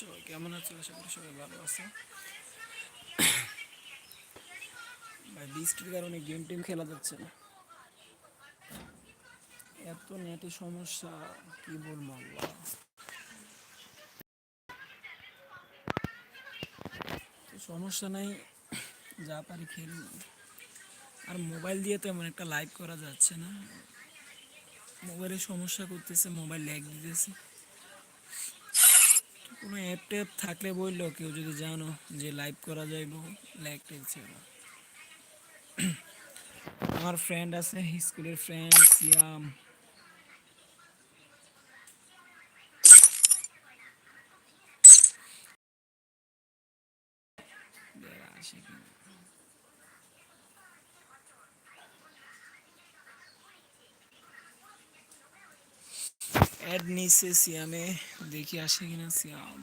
সবাই কেমন আছো আশা করি সবাই ভালো আছে ভাই, বৃষ্টির কারণে গেম টেম খেলা যাচ্ছে না। এত নেটে সমস্যা, কি বলব আল্লাহ। সমস্যা নাই, যা পারি খেলি। আর মোবাইল দিয়ে তেমন একটা লাইভ করা যাচ্ছে না। মোবাইলে সমস্যা করতেছে মোবাইল ল্যাগ দিতেছে। কোনো অ্যাপ ট্যাপ থাকলে বলল, কেউ যদি জানো যে লাইভ করা যাইব ল্যাগ টেলছে না আমার ফ্রেন্ড আছে, স্কুলের ফ্রেন্ড সিয়াম বেড়া আসে কিনা। অ্যাড নিচে সিয়ামে দেখি আসে কিনা সিয়াম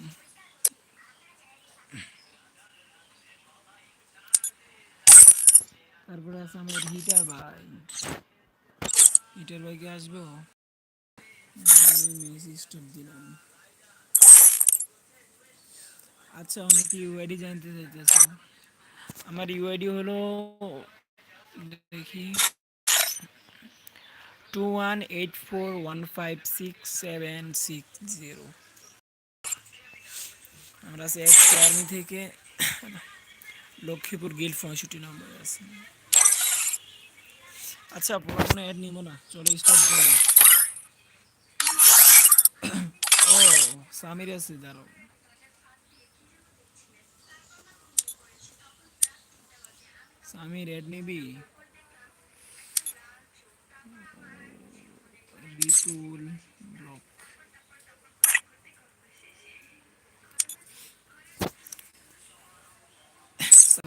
তারপরে আছে আমার হিটার ভাই হিটার ভাইকে আসব মেসেজ স্টপ দিলাম আচ্ছা অনেকে ইউআইডি জানতে চাইতেছে আমার ইউআইডি হলো দেখি two one eight four one five six seven six zero আমরা আছে এক্স আর্মি থেকে লক্ষ্মীপুর গিল্ড পঁয়ষট্টি নম্বর আছে। আচ্ছা পুরোনো অ্যাড নিব না, চলো স্টার্ট করি। ও, সামির আছে, দাঁড়াও। সামির অ্যাড নিবি? বিপুল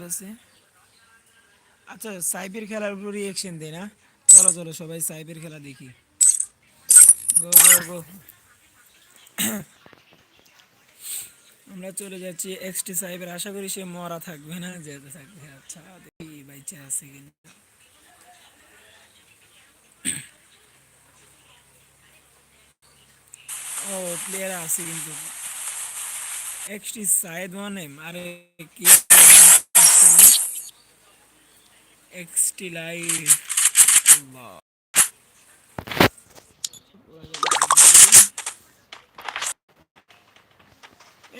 আছে আচ্ছা সাইবের খেলার উপর রিয়েকশন দেয় না? চলো চলো, সবাই সাইবের খেলা দেখি। আমরা চলে যাচ্ছি এক্সটি সাহেবের আশা করি সে মরা থাকবে না, যেতে থাকবে। আচ্ছা দেখি বাইচা আছে কিনা। ও প্লেয়ার আছে কিন্তু। এক্সটি সাইদ মানে আরে কি এক্সটি লাইভ আল্লাহ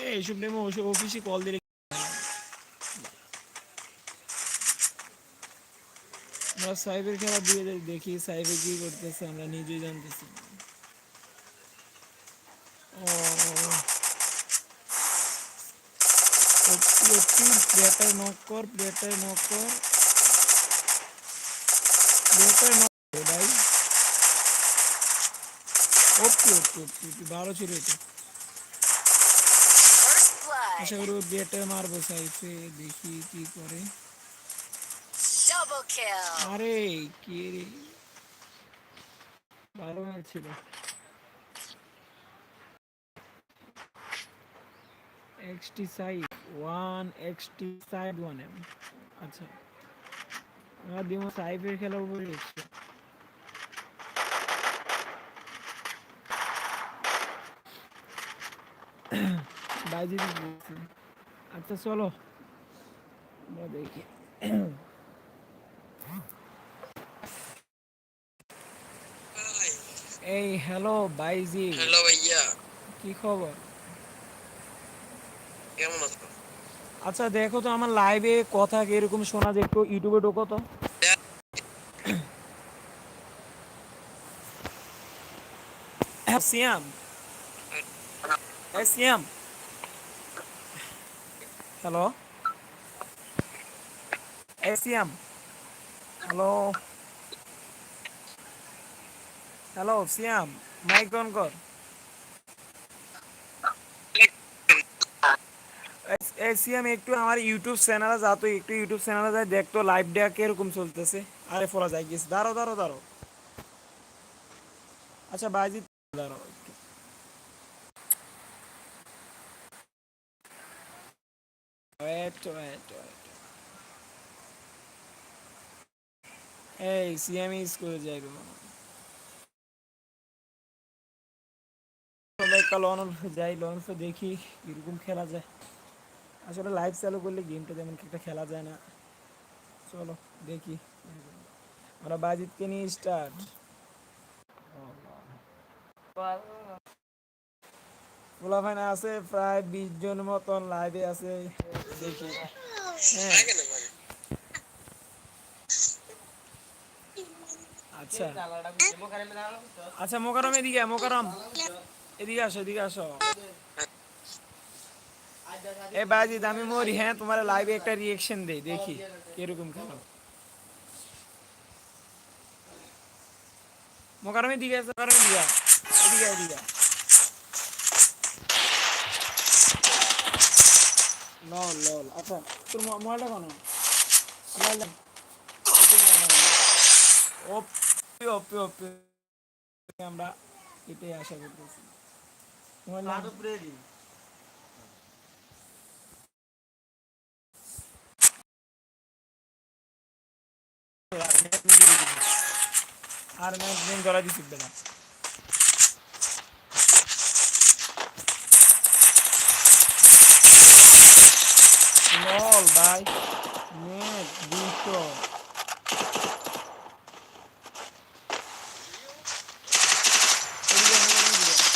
এই এইসব নেমে ওসব অফিসে কল দিলে আমরা সাইবের খেলা দিয়ে দেখি সাইবে কি করতেছে, আমরা নিজেই জানতেছি প্লেটার নক কর প্লেটার নক কর প্লেটার নক ভাই ওকে ওকে ওকে ভালো ছিল এটা আশা করি বেটে মারবো সাইফে দেখি কি করে আরে কি রে ভালো ছিল এক্সটি সাইড ওয়ান এক্সটি সাইড ওয়ান এম। আচ্ছা। আমার দিমো সাইফের খেলা উপরে দেখছি বাজি আচ্ছা চলো। দেখি। এই হ্যালো বাইজি হ্যালো ভাইয়া। কি খবর? কেমন আছো? আচ্ছা দেখো তো আমার লাইভে কথা কীরকম শোনা যায় একটু, ইউটিউবে ঢোকো তো। হ্যাঁ সিয়াম। সিয়াম। হ্যালো। এই Siyam. Hello. Hello, Siyam mike on কর। সিয়াম একটু আমার ইউটিউব চ্যানেলে যা তো একটু ইউটিউব চ্যানেলে যাই দেখতো লাইভ ডে কীরকম চলতেছে। আরে ফলা যায় গেছে। দাঁড়ো দাঁড়ো দাঁড়ো। আচ্ছা বাজি দাঁড়ো। Wait, wait, wait. স্কুলে যাইবে মনে যাই লন দেখি কীরকম খেলা যায়। আসলে লাইভ চালু করলে গেমটা তেমন একটা খেলা যায় না। চলো, দেখি। আমরা বাজিতকে নিয়ে স্টার্ট পোলাফাইনা আছে প্রায় বিশ জন মতন লাইভে আছে। দেখি। হ্যাঁ। আচ্ছা। আচ্ছা মোকারম এদিকে মোকারম। এদিকে আসো এদিকে আসো। এ বাজিদ আমি মরি হ্যাঁ তোমার লাইভে একটা রিয়েকশন দেই দেখি কীরকম খেলো মোকারম এদিকে আসো মোকারম এদিকে আয়, এদিকে আয়, এদিকে আয়। লল লল আচ্ছা তোর মো- মোবাইলটা কেন মোবাইলটা ওপি ওপি ওপি আমরা এটাই আশা করতেছি মোবাইল আর ম্যাচ দিন জলা দিছি বেলা লল ভাই নেট দুইশো এদিকে, এদিকে, এদিকে।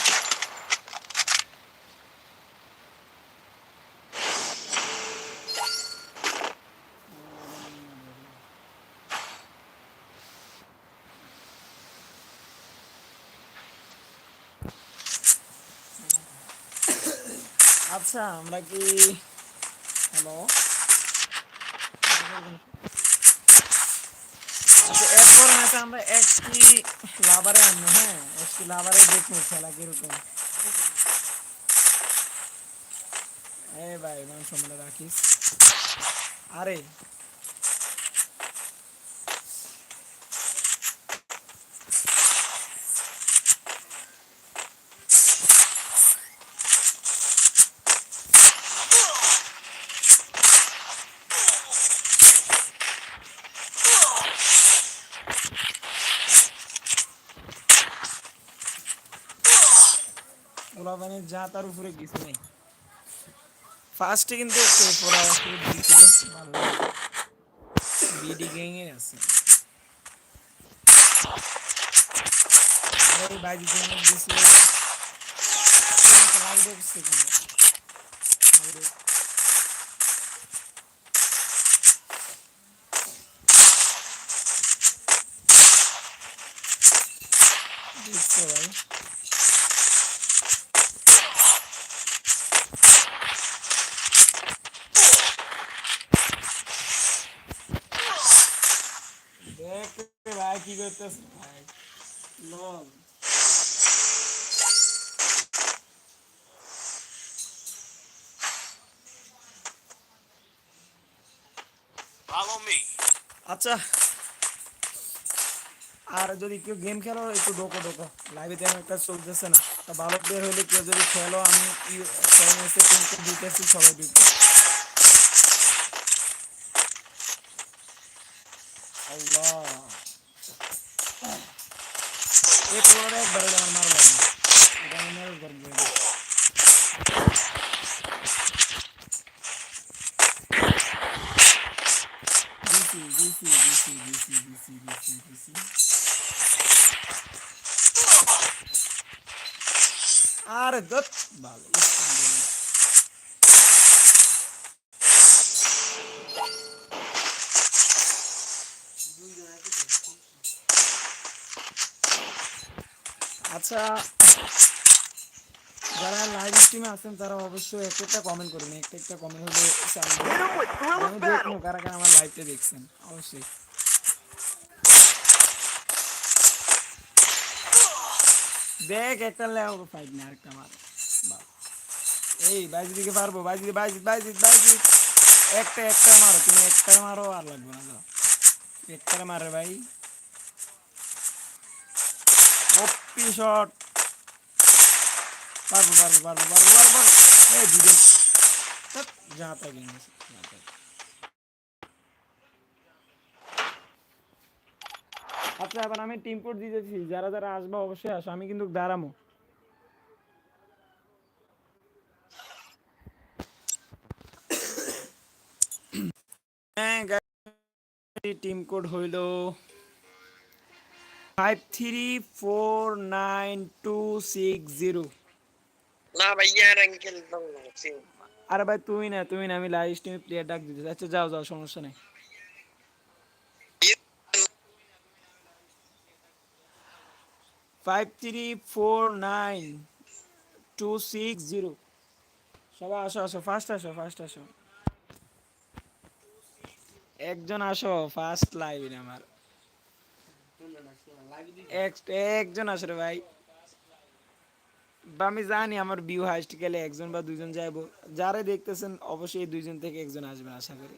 আচ্ছা আমরা কি হ্যালো আচ্ছা এরপর ম্যাচে আমরা একটি লাভারে আনব হ্যাঁ একটি লাভারে দেখব খেলা কীরকম এ ভাই মান সম্মান রাখিস আরে ওলা মানে যা তার উপরে কিছু নেই। ফার্স্টে কিন্তু একটু পড়া শুরু দিয়েছিল ভালো বিডি গ্যাংয়ে আছে। আর এই বাইরে জন্য দিছিল আগে দেখছে কিন্তু আগে দেখছ ভাই দেখ ভাই কি করতেছ ভাই লল আচ্ছা। আর যদি কেউ গেম খেলো একটু ডোকো ডোকো। লাইভে তেমন একটা চলতেছে না। তা ভালো প্লেয়ার হলে কেউ যদি খেলো আমি দিতেছি সবাই দিতে আল্লাহ। এ পুরোটা একবারে আমার মারা লাগে এটা আমি মেরে করব দিছি দিছি দিছি দিছি দিছি দিছি দিছি আরে দত ভালো আচ্ছা যারা লাইভ স্ট্রিমে আছেন তারা অবশ্যই একটা একটা কমেন্ট করবেন একটা একটা কমেন্ট হলে আমি দেখব কারা কারা আমার লাইভটা দেখছেন অবশ্যই। দেখ একটা লেও ফাইট না আরেকটা মার। বাহ। এই বাইজি দিকে পারব বাইজি বাইজি বাইজি বাইজি একটা একটা মারো তুমি একটা মারো আর লাগবে না একটা মারে ভাই। পারব পারব পারব পারব পারব। এই যা তাই আচ্ছা এবার আমি টিম কোড দিতেছি যারা যারা আসবা অবশ্যই আসো। আমি কিন্তু দাঁড়ামো টিম কোড হইল। Five three four nine two six zero না ভাইয়া আরে ভাই তুই না তুই না আমি লাইভ স্ট্রিমে প্লেয়ার ডাক দিতে আচ্ছা যাও যাও সমস্যা নেই। Five three four nine two six zero সবাই আসো আসো ফার্স্ট আসো ফার্স্ট আসো। একজন আসো ফার্স্ট লাইভ আমার। একজন আসো রে ভাই। বা আমি জানি আমার ভিউ হাইস্ট গেলে একজন বা দুইজন যাইবো। যারা দেখতেছেন অবশ্যই দুইজন থেকে একজন আসবেন আশা করি।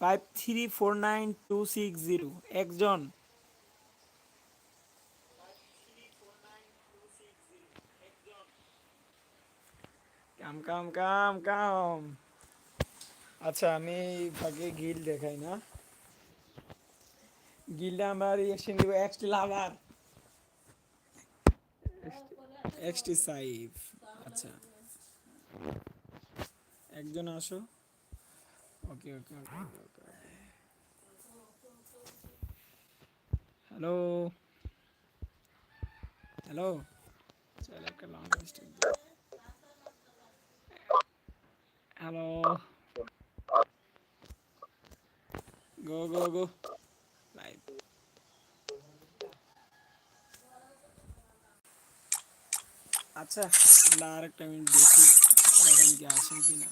Five three four nine two six zero একজন। কাম কাম কাম কাম আচ্ছা আমি ফাঁকে গিল দেখাই না। গিলটা আমার রিয়াকশন দিব এক্সটি লাভার এক্সটি সাইফ আচ্ছা। একজন আসো। ওকে ওকে ওকে হ্যালো হ্যালো চল, একটা long hello go go go live আচ্ছা আমরা আরেকটা মিনিট দেখি এখন কি আসেন কি না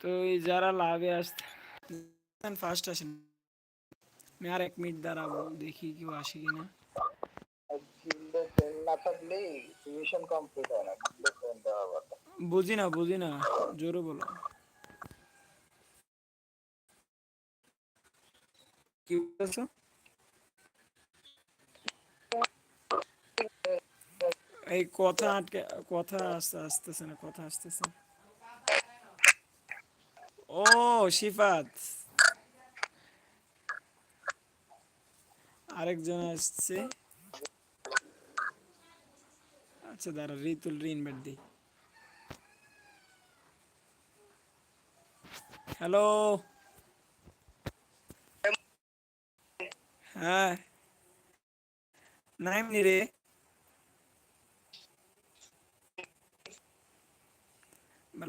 তো এই যারা লাভে আসতেন ফার্স্ট আসেন। আমি আর এক মিনিট দাঁড়াবো, দেখি কেউ আসে কি না বুঝি না বুঝি না জোরে বলো। কি বলছো এই কথা আটকে, কথা আসতে আসতেছে না কথা আসতেছে না। ও, শিফাত। আরেকজন আসছে। আচ্ছা দাঁড়া, রিতুল রিনভাইট দিই হ্যালো? হ্যাঁ। রে।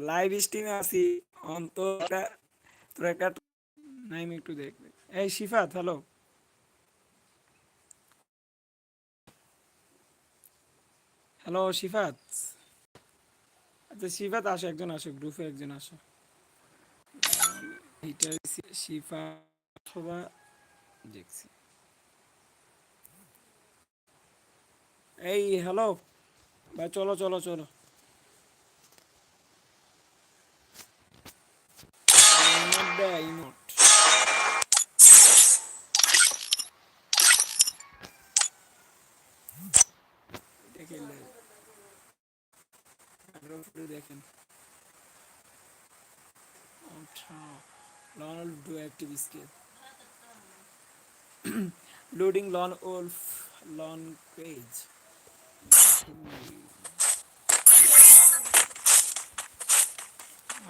লাইভ স্ট্রিমে আছি। নাইম একটু দেখ এই শিফাত হ্যালো হ্যালো শিফাত। আচ্ছা শিফাত আসো, একজন আসো গ্রুপে একজন আসো। শিফা অথবা দেখছি। এই হ্যালো ভাই, চলো চলো চলো। আচ্ছা lone wolf do active skill loading lone wolf lone page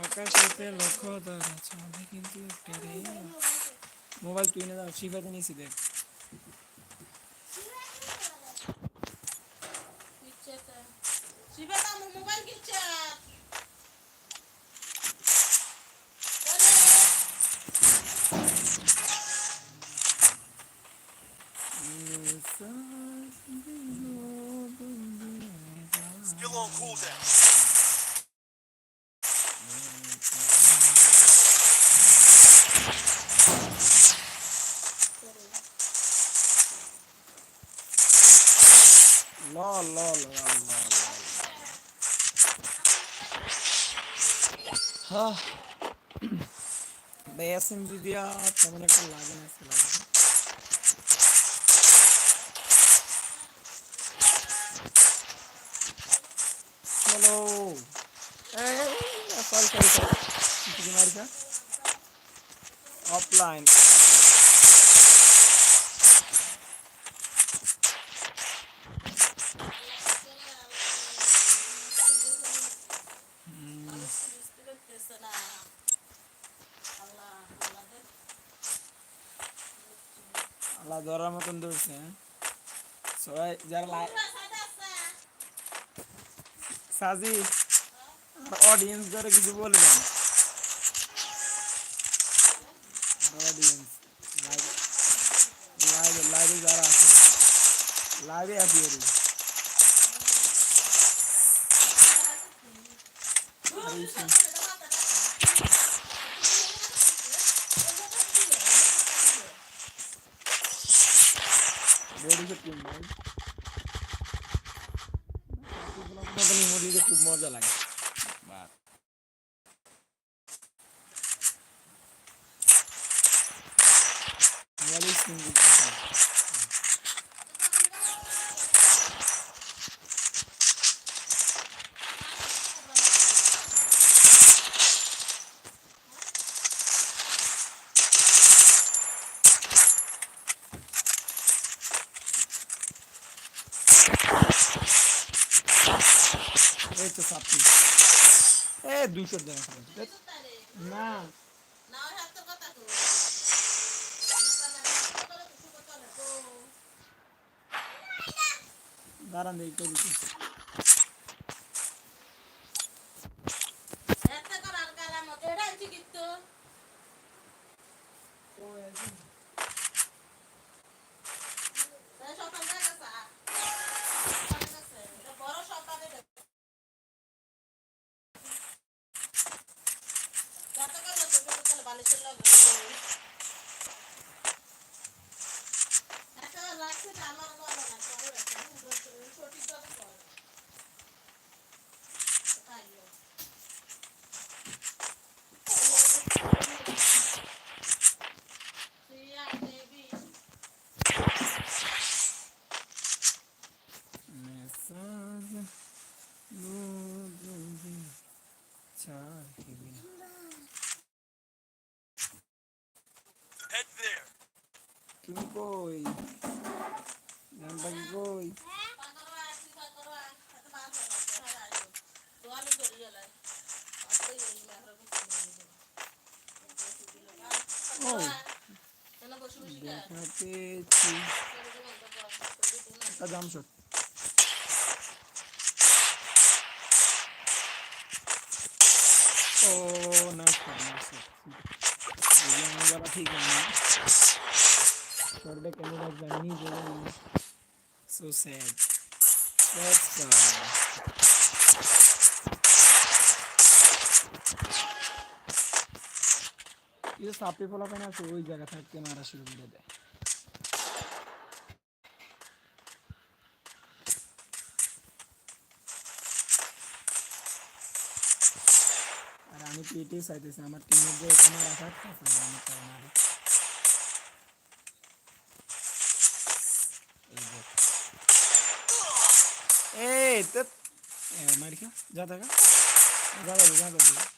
আকাশেতে লক্ষ্য আছে আমি কিন্তু মোবাইল তুই না দাও শিফাতে নিয়েছি দেখ। শিবা আমার মোবাইল কিচ্ছে Still on cooldown. Lol lol lol lol হ্যাঁ বেএসএমজি দিয়া তেমন একটা marshmallow sorry sorry sorry offline Allah द्वारा मतन दूर से सवाई जरा लाइक সাজি অডিয়েন্স ধরে কিছু বলবেন অডিয়েন্স লাইভে লাইভে যারা আছে লাইভে আছি এর বডি সে টিম ভাই মুভিতে খুব মজা লাগে বাহ মোবাইলে স্ক্রিন দিতে চাই এই তো সাপটি দুশো দেওয়া না। দাঁড়ান দেখি করে দিচ্ছি মেসাজ নুদি চাহিবি Head there. তুমি কই নামটা কি কই ও দেখা পেয়েছি একটা জামশট ও নাইস নাইস আমি বাবা ঠিক আছে করবে কেন জানি জানি সো স্যাড দ্যাটস এই সাপে ফলা পায় না আছে ওই জায়গা থাকতে মারা শুরু করে দেয়। আর আমি তো এটাই চাইতেছি, আমার টিমের যে এখানে রাখার কথা আমি তাই মারি। এই তো মারি খা, যা থাকা যা যাবে যা যাবে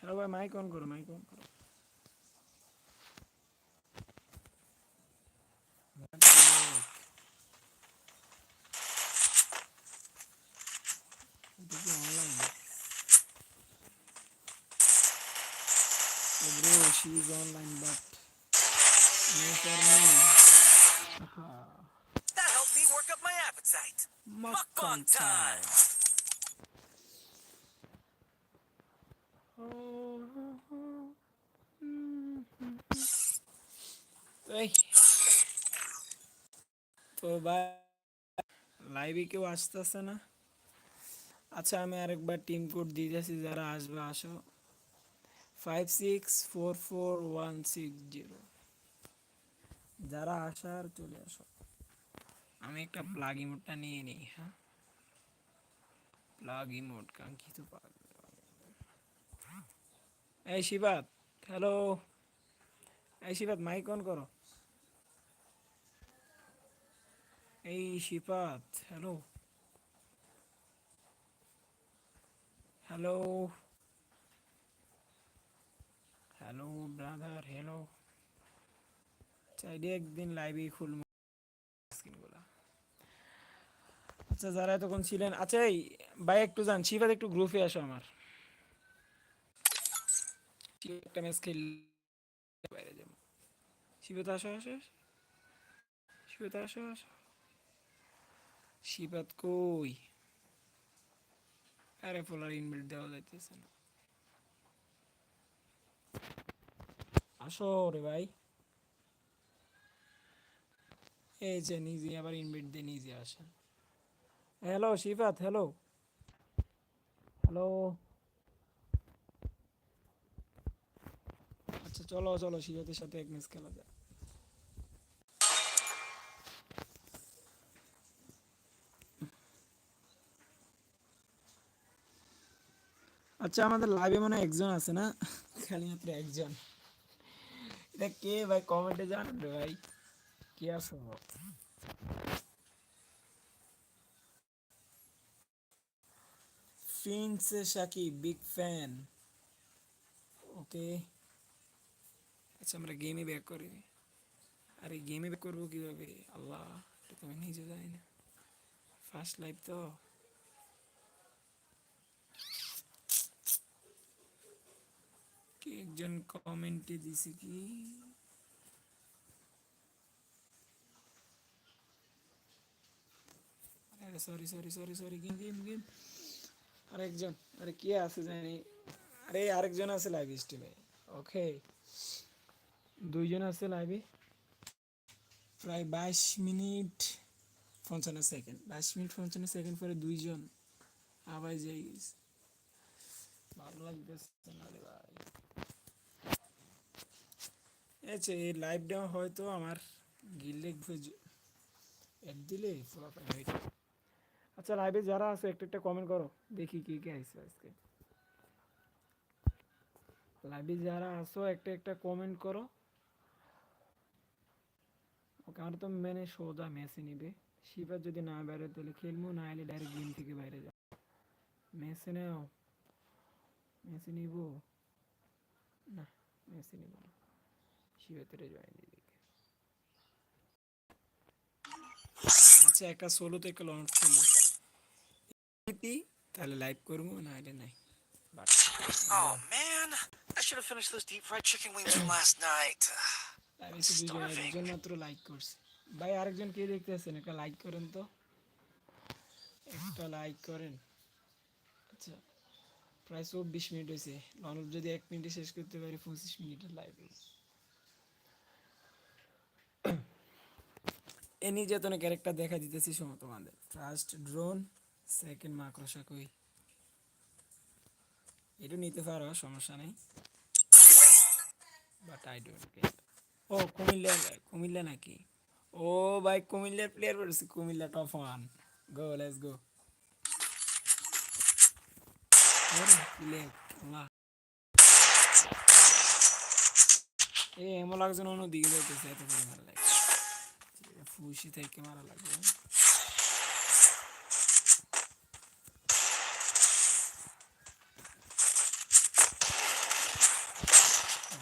हेलो भाई माइक ऑन करो माइक ऑन करो Bro, she is online, but no for me. Aha. That helped me work up my appetite. Mukbang time. তো ভাই লাইভে কেউ আসতেছে না আচ্ছা আমি আরেকবার টিম কোড দিতেছি যারা আসবে আসো five six four four one six zero যারা আসার চলে আসো আমি একটা প্লাগ ইমোটটা নিয়ে নিই হ্যাঁ প্লাগ ইমোট কাঙ্ক্ষিত পাগ এই শিবাত হ্যালো এই শিবাত মাইক অন করো। এই শিপাত hello hello hello brother hello চাইলে একদিন লাইভে খুলবো। আচ্ছা যারা এতক্ষণ ছিলেন আচ্ছা এই, ভাই, একটু যান। শিবাদ একটু গ্রুপে আসো আমার। একটা ম্যাচ খেল বাইরে যাব। শিবাত আসো আসো আসো। শিবাত আসো শিবাত কই? আরে ইনভিট দেওয়া যাইতেছে না। আসো রে ভাই। এই যে নিজে আবার ইনভিট দিয়ে নিজে আসে হ্যালো শিফাত হ্যালো। হ্যালো। আচ্ছা চলো চলো শিফাতের সাথে এক ম্যাচ খেলা যায় আচ্ছা আমাদের লাইভে মনে একজন আছে না? খালি মাত্র একজন। এটা কে ভাই? কমেন্টে জানান ভাই। কে আছো? ফিন্স সাকিব বিগ ফ্যান ওকে আচ্ছা আমরা গেমে ব্যাক করি। আরে গেমে ব্যাক করব কীভাবে? আল্লাহ, এটা তো আমি নিজে জানি না। ফার্স্ট লাইভ তো। একজন কমেন্টে দিছে কি? আরে sorry sorry sorry sorry game game game আরেকজন, আরে, কে আছে জানি? আরে, আরেকজন আছে লাইভ স্ট্রিমে ওকে দুইজন আছে লাইভে প্রায় বাইশ মিনিট পঞ্চান্ন সেকেন্ড বাইশ মিনিট পঞ্চান্ন সেকেন্ড পরে দুইজন আবার যাই গেছে ভালো লাগতেছে না রে ভাই। আচ্ছা এই লাইভটা হয়তো আমার গিল্লে অ্যাড দিলে ফলাফল হয়ে আচ্ছা লাইভে যারা আছে, একটা একটা কমেন্ট করো। দেখি কি কি আইছে আজকে। লাইভে যারা আছো, একটা একটা কমেন্ট করো। ওকে তো মেনে সোজা মেসে নিবে। শিবার যদি না বাইরে তাহলে খেলব না এলে ডাইরেক্ট গেম থেকে বাইরে যাও মেসে নাও। মেসে নিব? না মেসে নিব না। জয়েন দিয়ে দিকে আচ্ছা একটা একটা লঞ্চ খেলো। তাহলে লাইভ করব না এলে নাই। Oh man, I should have finished those deep fried chicken wings from last night. এসে দুজন একজন মাত্র লাইক করছে। ভাই আরেকজন কে দেখতেছেন? একটা লাইক করেন তো। একটা লাইক করেন। আচ্ছা প্রায় চব্বিশ মিনিট হয়েছে। লনব যদি এক মিনিটে শেষ করতে পারি পঁচিশ মিনিটের লাইভ এ নির্যাতনে ক্যারেক্টার দেখা দিতেছি শোনো তোমাদের। ফার্স্ট ড্রোন সেকেন্ড মাকড়সা কই এটা নিতে পারো সমস্যা নেই। বাট আই ডোন্ট কেয়ার ও, কুমিল্লা কুমিল্লা নাকি? ও ভাই কুমিল্লার প্লেয়ার বলছি Comilla top one go let's go এ, এমন লাগছে অন্য দিকে যাইতেছে, এত পরিমাণ লাগে ফুসি থেকে মারা লাগবে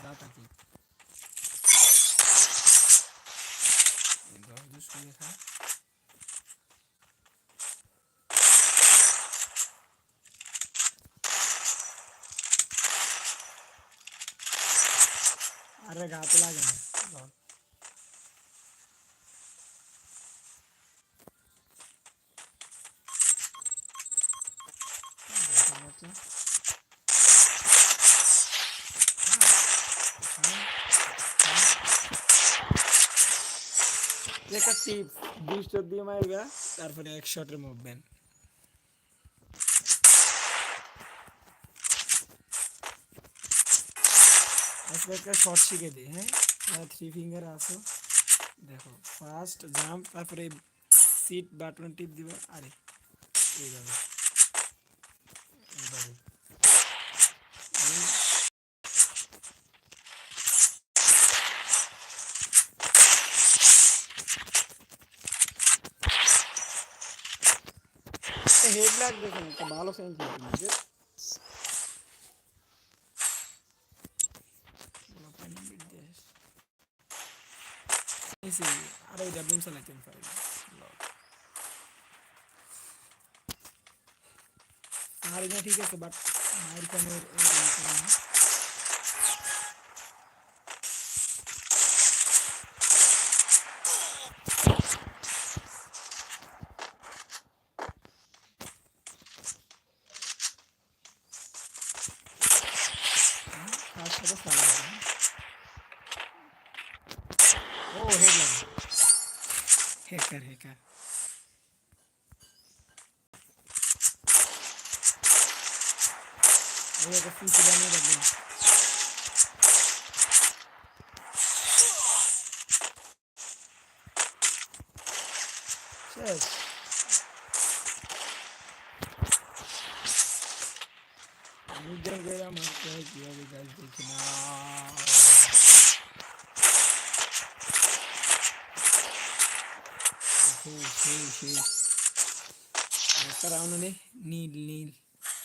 দাতা কি দশ দুশ করে খা আরে গাতে লাগে না লন। দেখা যাচ্ছে। একটা টিপস দুই শট দিয়ে মারবা তারপরে এক শটের মুভমেন্ট একটা শর্ট শিখে দিই হ্যাঁ থ্রি ফিঙ্গার আসো দেখো ফার্স্ট জাম্প তারপরে সিট বাটন টিপ দিবা। আরে এইভাবে এইভাবে এই হেড লাগতেছে না, একটা ভালো সেন্স লাগবে আরে ওই ডাবলিং চালাইতেন পারি পারি না ঠিক আছে বাট মায়ের কামের তার সাথে চালাই ও হেড লাগে হ্যাকার হ্যাকার ওই একটা ফিস বানিয়ে রাখবেন শেষ আমি দেখে আমার কীভাবে গাছ দেখি না সেই সেই সেই একটা রাউন্ড হলে নীল নীল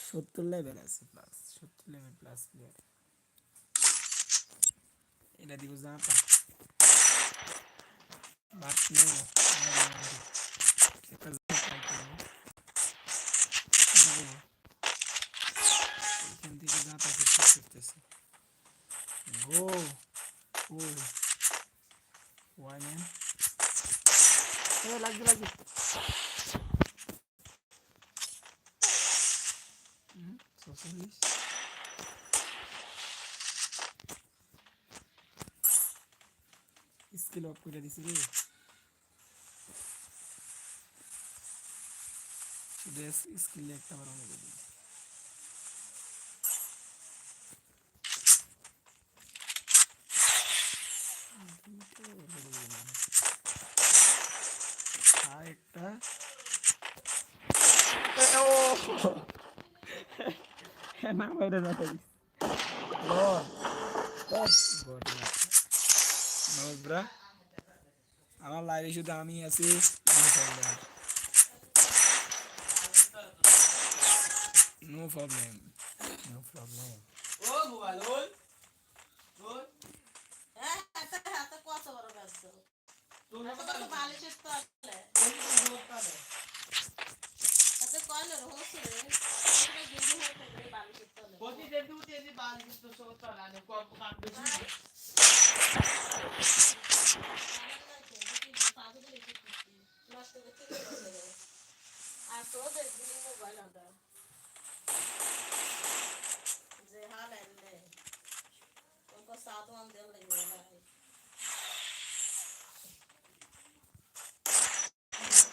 সত্তর লেভেল আছে প্লাস সত্তর লেভেল প্লাস প্লেয়ার এটা দিব জাঁপা বাট নেই একটা জাঁপা করব দিব। এখান থেকে জাঁপা করতে করতেছে গো ও ওয়াই ম্যান এ লাগবে লাগবে হুম, ছচল্লিশ স্কিল অফ করে দিছি রে শুধু স্কিল একটা বাড়ানো করে দিই আর একটা ও না বাইরে যাতে বল বল নবরা আমার লাইভে শুধু আমি আছি নো প্রবলেম নো প্রবলেম হাতে কত বড় ব্যস্ত হাতে বালিশের তলে হাতে কয়লে রহস্য রে গেঁদু হয়ে থাকবে বালিশের তলে নষ্ট করতে আর তো দেখবি মোবাইল আমরা যে হাল এলে उनको सात वन दिन लगेगा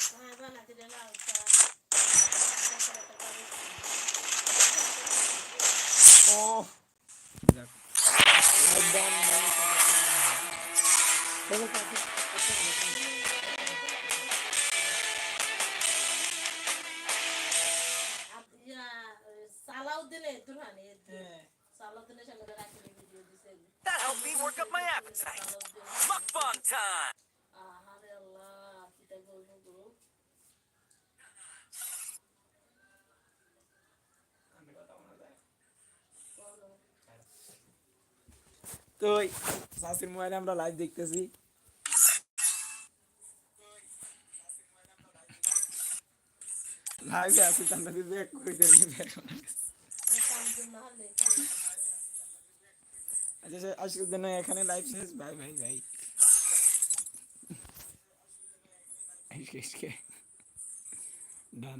कहाँ जाना तेरे लाल Oh. Adam. Belum সাসির মোবাইলে আমরা লাইভ দেখতেছি। লাইভে আছি দিদি আচ্ছা স্যার, আজকের জন্য এখানে লাইভ শেষ। বাই বাই বাই ডান